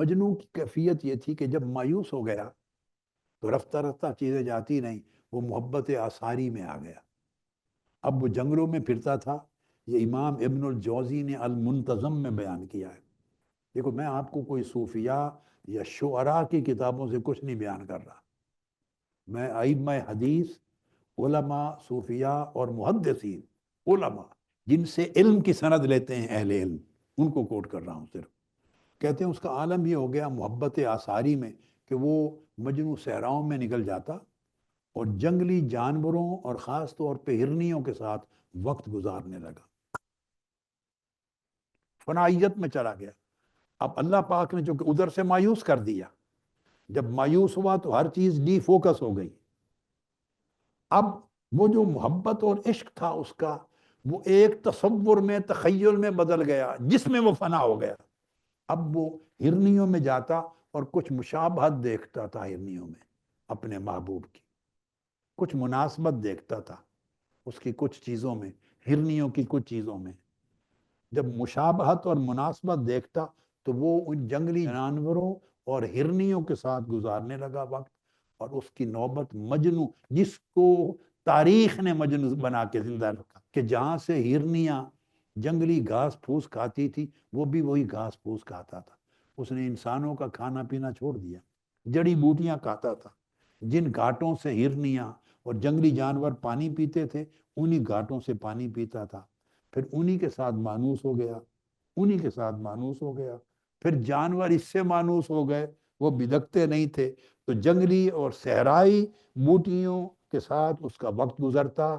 مجنو کی کیفیت یہ تھی کہ جب مایوس ہو گیا تو رفتہ رفتہ چیزیں جاتی نہیں، وہ محبت آثاری میں آ گیا۔ اب وہ جنگلوں میں پھرتا تھا۔ یہ امام ابن الجوزی نے المنتظم میں بیان کیا ہے۔ دیکھو، میں آپ کو کوئی صوفیاء یا شعراء کی کتابوں سے کچھ نہیں بیان کر رہا۔ میں ائمہ حدیث، علماء صوفیاء اور محدثین، علماء، جن سے علم کی سند لیتے ہیں اہل علم، ان کو کوٹ کر رہا ہوں صرف۔ کہتے ہیں اس کا عالم یہ ہو گیا محبت آثاری میں کہ وہ مجنو صحراؤں میں نکل جاتا اور جنگلی جانوروں اور خاص طور پہ ہرنیوں کے ساتھ وقت گزارنے لگا۔ فنائیت میں چلا گیا۔ اب اللہ پاک نے جو کہ ادھر سے مایوس کر دیا۔ جب مایوس ہوا تو ہر چیز ڈی فوکس ہو گئی۔ اب وہ جو محبت اور عشق تھا اس کا وہ ایک تصور میں، تخیل میں بدل گیا، جس میں وہ فنا ہو گیا۔ اب وہ ہرنیوں میں جاتا اور کچھ مشابہت دیکھتا تھا ہرنیوں میں اپنے محبوب کی۔ کچھ مناسبت دیکھتا تھا اس کی کچھ چیزوں میں، ہرنیوں کی کچھ چیزوں میں۔ جب مشابہت اور مناسبت دیکھتا تو وہ ان جنگلی جانوروں اور ہرنیوں کے ساتھ گزارنے لگا وقت اور اس کی نوبت مجنو جس کو تاریخ نے مجنو بنا کے زندہ رکھا کہ جہاں سے ہرنیاں جنگلی گھاس پھوس کھاتی تھی، وہ بھی وہی گھاس پھوس کھاتا تھا۔ اس نے انسانوں کا کھانا پینا چھوڑ دیا، جڑی بوٹیاں کھاتا تھا۔ جن گھاٹوں سے ہرنیاں اور جنگلی جانور پانی پیتے تھے انہی گھاٹوں سے پانی پیتا تھا۔ پھر انہی کے ساتھ مانوس ہو گیا، انہی کے ساتھ مانوس ہو گیا۔ پھر جانور اس سے مانوس ہو گئے، وہ بدکتے نہیں تھے۔ تو جنگلی اور صحرائی بوٹیوں کے ساتھ اس کا وقت گزرتا۔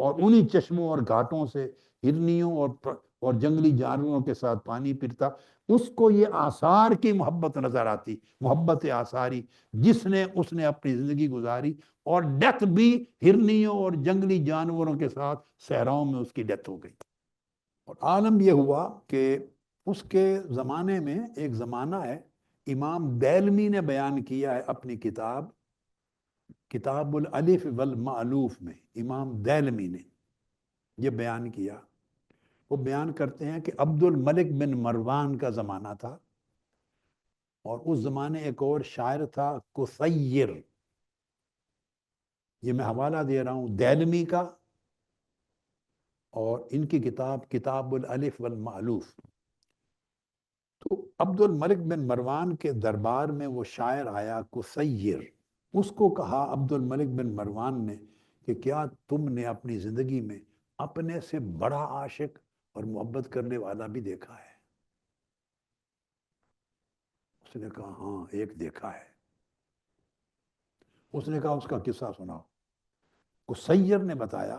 اور انہی چشموں اور گھاٹوں سے ہرنیوں اور اور جنگلی جانوروں کے ساتھ پانی پھرتا، اس کو یہ آثار کی محبت نظر آتی، محبت آثاری، جس نے، اس نے اپنی زندگی گزاری اور ڈیتھ بھی ہرنیوں اور جنگلی جانوروں کے ساتھ صحراؤں میں اس کی ڈیتھ ہو گئی۔ اور عالم یہ ہوا کہ اس کے زمانے میں ایک زمانہ ہے، امام دیلمی نے بیان کیا ہے اپنی کتاب کتاب الالف والمعلوف میں امام دیلمی نے یہ بیان کیا۔ وہ بیان کرتے ہیں کہ عبد الملک بن مروان کا زمانہ تھا اور اس زمانے ایک اور شاعر تھا کسیر یہ میں حوالہ دے رہا ہوں دیلمی کا اور ان کی کتاب کتاب الالف والمعلوف تو عبد الملک بن مروان کے دربار میں وہ شاعر آیا کسیر اس کو کہا عبد الملک بن مروان نے کہ کیا تم نے اپنی زندگی میں اپنے سے بڑا عاشق اور محبت کرنے والا بھی دیکھا ہے؟ اس نے کہا ہاں ایک دیکھا ہے۔ اس نے کہا اس کا قصہ سناؤ۔ سیر نے بتایا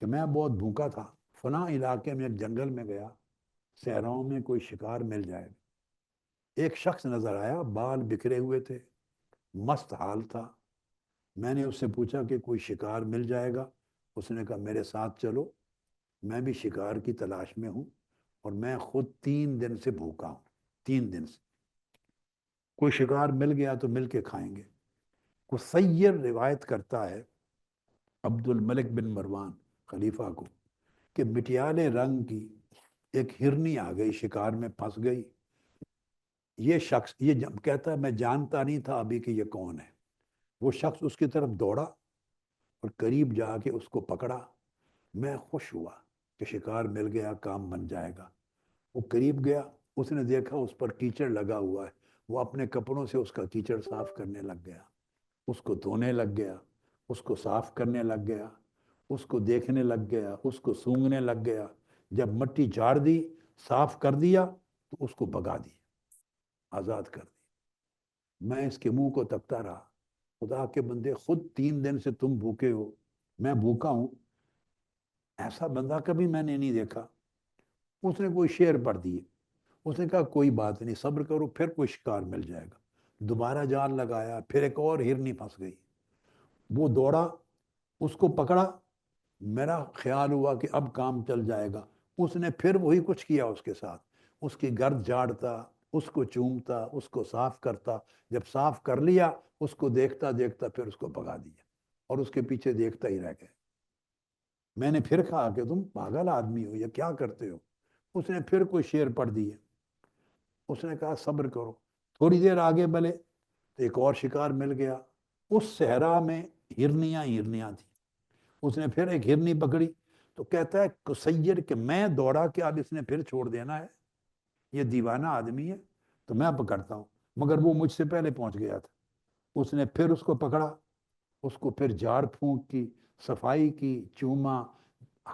کہ میں بہت بھوکا تھا، فلاں علاقے میں ایک جنگل میں گیا، صحراؤں میں کوئی شکار مل جائے۔ ایک شخص نظر آیا، بال بکھرے ہوئے تھے۔ مست حال تھا۔ میں نے اس سے پوچھا کہ کوئی شکار مل جائے گا؟ اس نے کہا، میرے ساتھ چلو، میں بھی شکار کی تلاش میں ہوں اور میں خود تین دن سے بھوکا ہوں، تین دن سے۔ کوئی شکار مل گیا تو مل کے کھائیں گے۔ کوئی سیر روایت کرتا ہے عبد الملک بن مروان خلیفہ کو کہ مٹیالے رنگ کی ایک ہرنی آ گئی، شکار میں پھنس گئی۔ یہ شخص، یہ کہتا ہے میں جانتا نہیں تھا ابھی کہ یہ کون ہے۔ وہ شخص اس کی طرف دوڑا اور قریب جا کے اس کو پکڑا۔ میں خوش ہوا کہ شکار مل گیا، کام بن جائے گا۔ وہ قریب گیا، اس نے دیکھا اس پر کیچڑ لگا ہوا ہے۔ وہ اپنے کپڑوں سے اس کا کیچڑ صاف کرنے لگ گیا۔ اس کو دھونے لگ گیا، اس کو صاف کرنے لگ گیا، اس کو دیکھنے لگ گیا، اس کو سونگنے لگ گیا۔ جب مٹی جھاڑ دی، صاف کر دیا تو اس کو بگا دی آزاد کر دی۔ میں اس کے منہ کو تکتا رہا۔ خدا کے بندے، خود تین دن سے تم بھوکے ہو، میں بھوکا ہوں۔ ایسا بندہ کبھی میں نے نہیں دیکھا۔ اس نے کوئی شعر پڑھ دیے۔ اس نے کہا، کوئی بات نہیں، صبر کرو، پھر کوئی شکار مل جائے گا۔ دوبارہ جال لگایا، پھر ایک اور ہرنی پھنس گئی۔ وہ دوڑا، اس کو پکڑا۔ میرا خیال ہوا کہ اب کام چل جائے گا۔ اس نے پھر وہی کچھ کیا اس کے ساتھ۔ اس کی گرد جاڑتا اس کو چومتا، اس کو صاف کرتا، جب صاف کر لیا، اس کو دیکھتا دیکھتا پھر اس کو پگا دیا اور اس کے پیچھے دیکھتا ہی رہ گئے میں نے پھر کہا کہ تم پاگل آدمی ہو یا کیا کرتے ہو؟ اس نے پھر کوئی شعر پڑھ دیے۔ اس نے کہا، صبر کرو، تھوڑی دیر آگے بلے تو ایک اور شکار مل گیا۔ اس صحرا میں ہرنیاں ہرنیاں تھیں۔ اس نے پھر ایک ہرنی پکڑی تو کہتا ہے کسیر کہ میں دوڑا کہ اب اس نے پھر چھوڑ دینا ہے؟ یہ دیوانہ آدمی ہے تو میں پکڑتا ہوں۔ مگر وہ مجھ سے پہلے پہنچ گیا تھا۔ اس نے پھر اس کو پکڑا اس کو پھر جاڑ پھونک کی صفائی کی چوما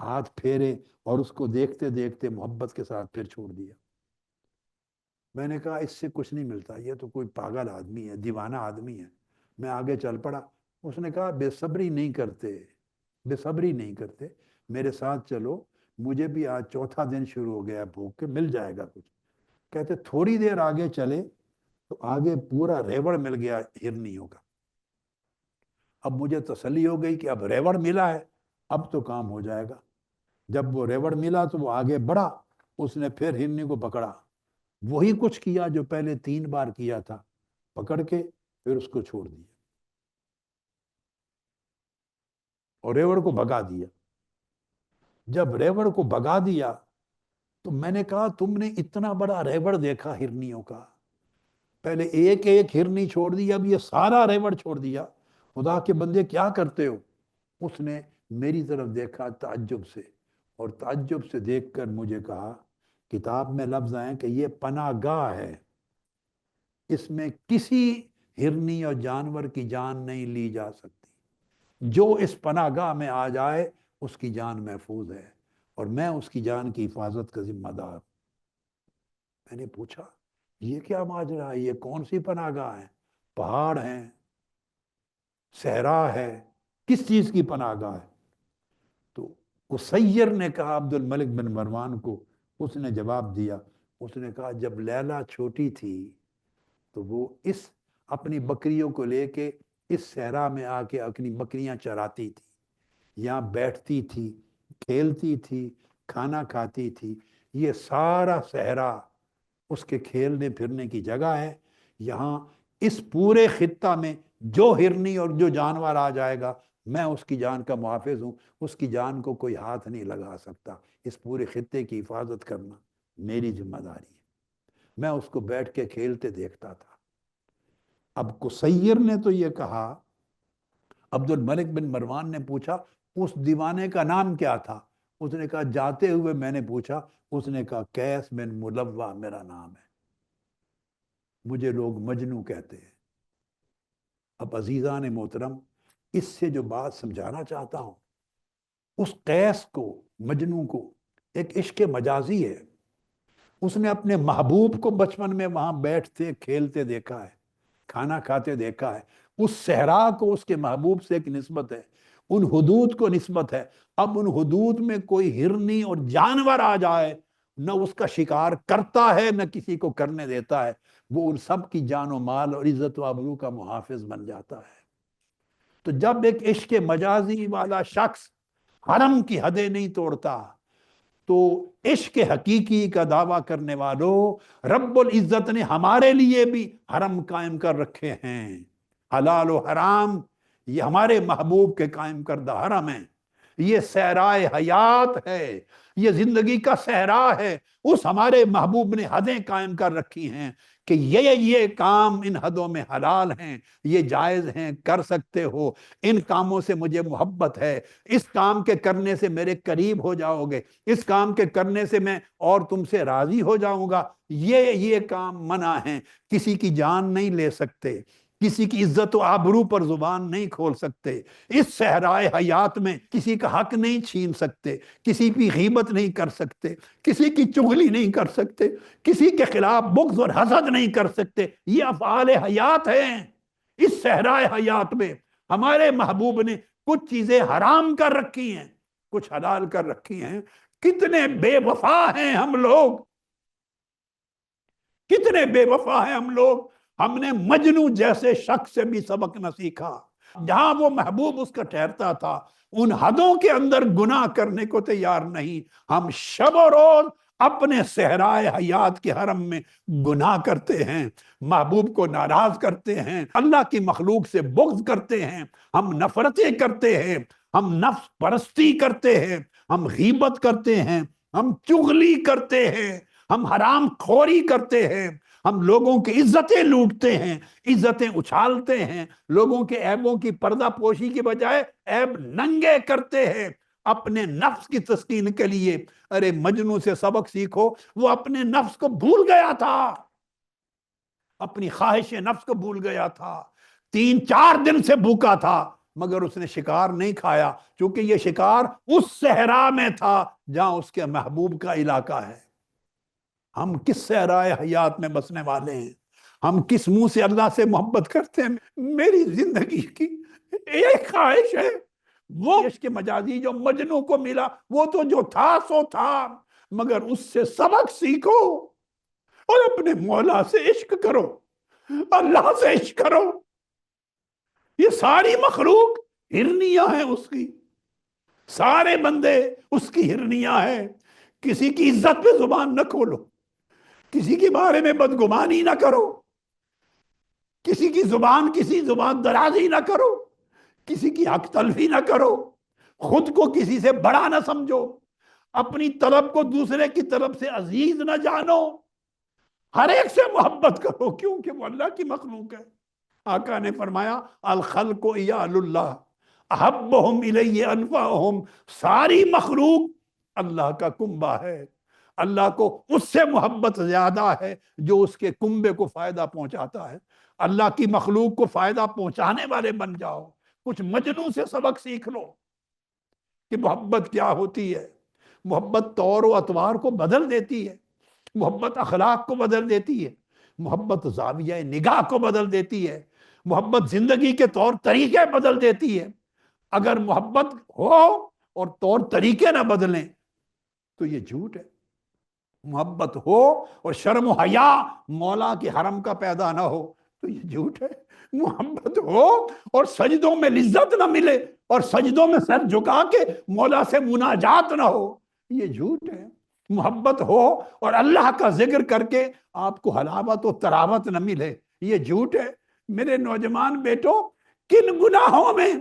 ہاتھ پھیرے اور اس کو دیکھتے دیکھتے محبت کے ساتھ پھر چھوڑ دیا۔ میں نے کہا اس سے کچھ نہیں ملتا یہ تو کوئی پاگل آدمی ہے دیوانہ آدمی ہے۔ میں آگے چل پڑا۔ اس نے کہا بے صبری نہیں کرتے بے صبری نہیں کرتے میرے ساتھ چلو مجھے بھی آج چوتھا دن شروع ہو گیا بھوک کے مل جائے گا کچھ۔ کہتے تھوڑی دیر آگے چلے تو آگے پورا ریوڑ مل گیا ہرنیوں کا۔ اب مجھے تسلی ہو گئی کہ اب ریوڑ ملا ہے، اب تو کام ہو جائے گا۔ جب وہ ریوڑ ملا تو وہ آگے بڑھا، اس نے پھر ہرنی کو پکڑا۔ وہی کچھ کیا جو پہلے تین بار کیا تھا، پکڑ کے پھر اس کو چھوڑ دیا۔ اور ریوڑ کو بگا دیا۔ جب ریوڑ کو بگا دیا تو میں نے کہا تم نے اتنا بڑا ریوڑ دیکھا ہرنیوں کا۔ پہلے ایک ایک ہرنی چھوڑ دیا اب یہ سارا ریوڑ چھوڑ دیا۔ خدا کے بندے کیا کرتے ہو؟ اس نے میری طرف دیکھا تعجب سے۔ اور تعجب سے دیکھ کر مجھے کہا، کتاب میں لفظ آئے کہ یہ پناہ گاہ ہے۔ اس میں کسی ہرنی اور جانور کی جان نہیں لی جا سکتی۔ جو اس پناہ گاہ میں آ جائے، اس کی جان محفوظ ہے۔ اور میں اس کی جان کی حفاظت کا ذمہ دار میں نے پوچھا، یہ کیا ماجرا ہے؟ یہ کون سی پناہ گاہ ہے پہاڑ ہیں، صحرا ہے، کس چیز کی پناہ گاہ ہے؟ تو قصیر نے کہا عبد الملک بن مروان کو اس نے جواب دیا۔ اس نے کہا، جب لیلہ چھوٹی تھی تو وہ اس اپنی بکریوں کو لے کے اس صحرا میں آ کے اپنی بکریاں چراتی تھی، یہاں بیٹھتی تھی۔ کھیلتی تھی، کھانا کھاتی تھی، یہ سارا صحرا اس کے کھیلنے پھرنے کی جگہ ہے۔ یہاں اس پورے خطہ میں جو ہرنی اور جو جانور آ جائے گا، میں اس کی جان کا محافظ ہوں۔ اس کی جان کو کوئی ہاتھ نہیں لگا سکتا۔ اس پورے خطے کی حفاظت کرنا میری ذمہ داری ہے۔ میں اس کو بیٹھ کے کھیلتے دیکھتا تھا۔ اب کسیر نے تو یہ کہا عبد الملک بن مروان نے پوچھا اس دیوانے کا نام کیا تھا؟ اس نے کہا، جاتے ہوئے میں نے پوچھا، اس نے کہا کیس بن ملوہ میرا نام ہے۔ مجھے لوگ مجنو کہتے ہیں۔ اب عزیزان محترم، اس سے جو بات سمجھانا چاہتا ہوں، اس قیس کو مجنو کو ایک عشق مجازی ہے۔ اس نے اپنے محبوب کو بچپن میں وہاں بیٹھتے، کھیلتے دیکھا ہے، کھانا کھاتے دیکھا ہے۔ اس صحرا کو اس کے محبوب سے ایک نسبت ہے۔ ان حدود کو نسبت ہے۔ اب ان حدود میں کوئی ہرنی اور جانور آ جائے، نہ اس کا شکار کرتا ہے، نہ کسی کو کرنے دیتا ہے۔ وہ ان سب کی جان و مال اور عزت و ابرو کا محافظ بن جاتا ہے۔ تو جب ایک عشق مجازی والا شخص حرم کی حدیں نہیں توڑتا، تو عشق حقیقی کا دعویٰ کرنے والوں رب العزت نے ہمارے لیے بھی حرم قائم کر رکھے ہیں۔ حلال و حرام یہ ہمارے محبوب کے قائم کردہ حرم ہیں۔ یہ سہرائے حیات ہے۔ یہ زندگی کا صحرا ہے۔ اس ہمارے محبوب نے حدیں قائم کر رکھی ہیں کہ یہ یہ کام ان حدوں میں حلال ہیں۔ یہ جائز ہیں۔ کر سکتے ہو۔ ان کاموں سے مجھے محبت ہے۔ اس کام کے کرنے سے میرے قریب ہو جاؤ گے۔ اس کام کے کرنے سے میں اور تم سے راضی ہو جاؤں گا۔ یہ یہ کام منع ہیں۔ کسی کی جان نہیں لے سکتے۔ کسی کی عزت و آبرو پر زبان نہیں کھول سکتے۔ اس صحرائے حیات میں کسی کا حق نہیں چھین سکتے، کسی کی غیبت نہیں کر سکتے، کسی کی چغلی نہیں کر سکتے، کسی کے خلاف بغض اور حسد نہیں کر سکتے۔ یہ افعال حیات ہیں۔ اس صحرائے حیات میں ہمارے محبوب نے کچھ چیزیں حرام کر رکھی ہیں، کچھ حلال کر رکھی ہیں۔ کتنے بے وفا ہیں ہم لوگ۔ کتنے بے وفا ہیں ہم لوگ۔ ہم نے مجنو جیسے شخص سے بھی سبق نہ سیکھا۔ جہاں وہ محبوب اس کا ٹھہرتا تھا، ان حدوں کے اندر گناہ کرنے کو تیار نہیں۔ ہم شب و روز اپنے صحرائے حیات کے حرم میں گناہ کرتے ہیں، محبوب کو ناراض کرتے ہیں، اللہ کی مخلوق سے بغض کرتے ہیں۔ ہم نفرتیں کرتے ہیں، ہم نفس پرستی کرتے ہیں، ہم غیبت کرتے ہیں، ہم چغلی کرتے ہیں، ہم حرام خوری کرتے ہیں۔ ہم لوگوں کی عزتیں لوٹتے ہیں، عزتیں اچھالتے ہیں۔ لوگوں کے عیبوں کی پردہ پوشی کی بجائے عیب ننگے کرتے ہیں۔ اپنے نفس کی تسکین کے لیے۔ ارے مجنو سے سبق سیکھو، وہ اپنے نفس کو بھول گیا تھا۔ اپنی خواہش نفس کو بھول گیا تھا۔ تین چار دن سے بھوکا تھا، مگر اس نے شکار نہیں کھایا، چونکہ یہ شکار اس صحرا میں تھا جہاں اس کے محبوب کا علاقہ ہے۔ ہم کس صحرائے حیات میں بسنے والے ہیں؟ ہم کس منہ سے اللہ سے محبت کرتے ہیں؟ میری زندگی کی ایک خواہش ہے۔ وہ عشق مجازی جو مجنو کو ملا، وہ تو جو تھا سو تھا، مگر اس سے سبق سیکھو اور اپنے مولا سے عشق کرو، اللہ سے عشق کرو۔ یہ ساری مخلوق ہرنیاں ہیں اس کی۔ سارے بندے اس کی ہرنیاں ہیں۔ کسی کی عزت پہ زبان نہ کھولو۔ کسی کے بارے میں بدگمانی نہ کرو۔ کسی کی زبان کسی زبان درازی نہ کرو۔ کسی کی حق تلفی نہ کرو۔ خود کو کسی سے بڑا نہ سمجھو۔ اپنی طلب کو دوسرے کی طرف سے عزیز نہ جانو۔ ہر ایک سے محبت کرو، کیونکہ وہ اللہ کی مخلوق ہے۔ آقا نے فرمایا، الخلق اللہ۔ احبہم الیہ انفعہم ساری مخلوق اللہ کا کنبہ ہے۔ اللہ کو اس سے محبت زیادہ ہے جو اس کے کنبے کو فائدہ پہنچاتا ہے۔ اللہ کی مخلوق کو فائدہ پہنچانے والے بن جاؤ۔ کچھ مجنوں سے سبق سیکھ لو کہ محبت کیا ہوتی ہے۔ محبت طور و اتوار کو بدل دیتی ہے۔ محبت اخلاق کو بدل دیتی ہے۔ محبت زاویہ نگاہ کو بدل دیتی ہے۔ محبت زندگی کے طور طریقے بدل دیتی ہے۔ اگر محبت ہو اور طور طریقے نہ بدلیں تو یہ جھوٹ ہے۔ محبت ہو اور شرم و حیا مولا کی حرم کا پیدا نہ ہو۔ تو یہ جھوٹ ہے۔ محبت ہو اور سجدوں میں لذت نہ ملے اور سجدوں میں سر جھکا کے مولا سے مناجات نہ ہو۔ یہ جھوٹ ہے۔ محبت ہو اور اللہ کا ذکر کر کے آپ کو حلاوت و تراوت نہ ملے۔ یہ جھوٹ ہے۔ میرے نوجوان بیٹو، کن گناہوں میں،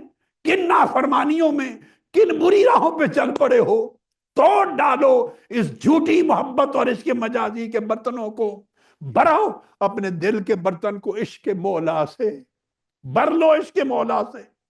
کن نافرمانیوں میں، کن بری راہوں پہ چل پڑے ہو۔ توڑ ڈالو اس جھوٹی محبت اور اس کے مجازی کے برتنوں کو۔ براؤ اپنے دل کے برتن کو عشق مولا سے۔ بھر لو عشق مولا سے۔